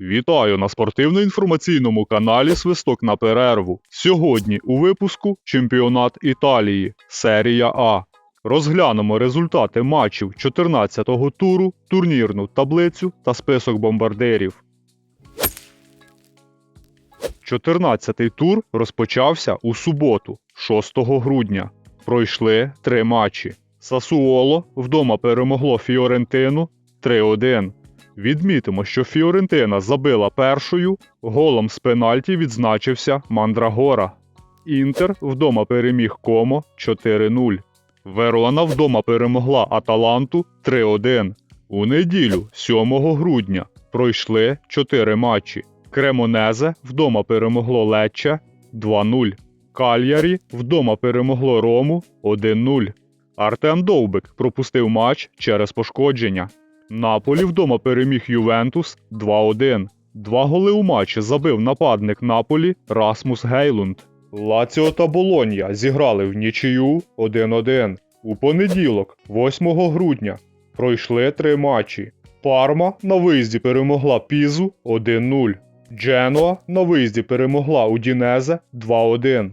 Вітаю на спортивно-інформаційному каналі Свисток на перерву. Сьогодні у випуску Чемпіонат Італії, серія А. Розглянемо результати матчів 14-го туру, турнірну таблицю та список бомбардирів. 14-й тур розпочався у суботу, 6 грудня. Пройшли три матчі. Сасуоло вдома перемогло Фіорентину 3-1. Відмітимо, що Фіорентина забила першою, голом з пенальті відзначився Мандрагора. Інтер вдома переміг Комо 4-0. Верона вдома перемогла Аталанту 3-1. У неділю, 7 грудня, пройшли 4 матчі. Кремонезе вдома перемогло Лечче 2-0. Кальярі вдома перемогло Рому 1-0. Артем Довбик пропустив матч через пошкодження. Наполі вдома переміг Ювентус 2-1. Два голи у матчі забив нападник Наполі Расмус Гейлунд. Лаціо та Болонья зіграли в нічию 1-1. У понеділок, 8 грудня, пройшли три матчі. Парма на виїзді перемогла Пізу 1-0. Дженуа на виїзді перемогла Удінезе 2-1.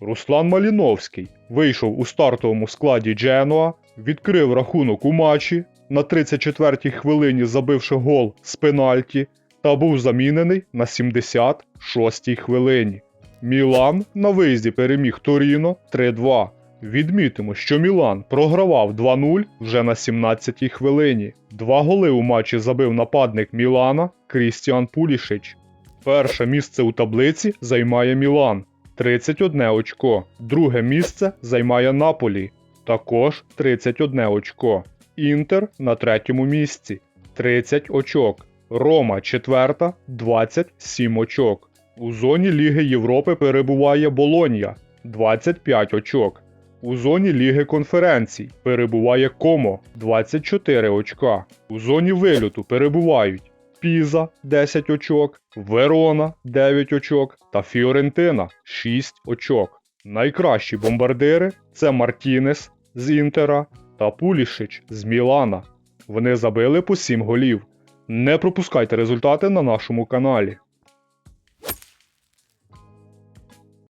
Руслан Маліновський вийшов у стартовому складі Дженуа, відкрив рахунок у матчі, на 34-й хвилині забивши гол з пенальті, та був замінений на 76-й хвилині. Мілан на виїзді переміг Торіно 3-2. Відмітимо, що Мілан програвав 2-0 вже на 17-й хвилині. Два голи у матчі забив нападник Мілана Крістіан Пулішич. Перше місце у таблиці займає Мілан 31 очко. Друге місце займає Наполі, також 31 очко. Інтер на третьому місці 30 очок. Рома четверта 27 очок. У зоні Ліги Європи перебуває Болонья 25 очок. У зоні Ліги конференцій перебуває Комо 24 очка. У зоні вильоту перебувають Піза 10 очок, Верона 9 очок та Фіорентина 6 очок. Найкращі бомбардири це Мартінес з Інтера та Пулішич з Мілана. Вони забили по 7 голів. Не пропускайте результати на нашому каналі.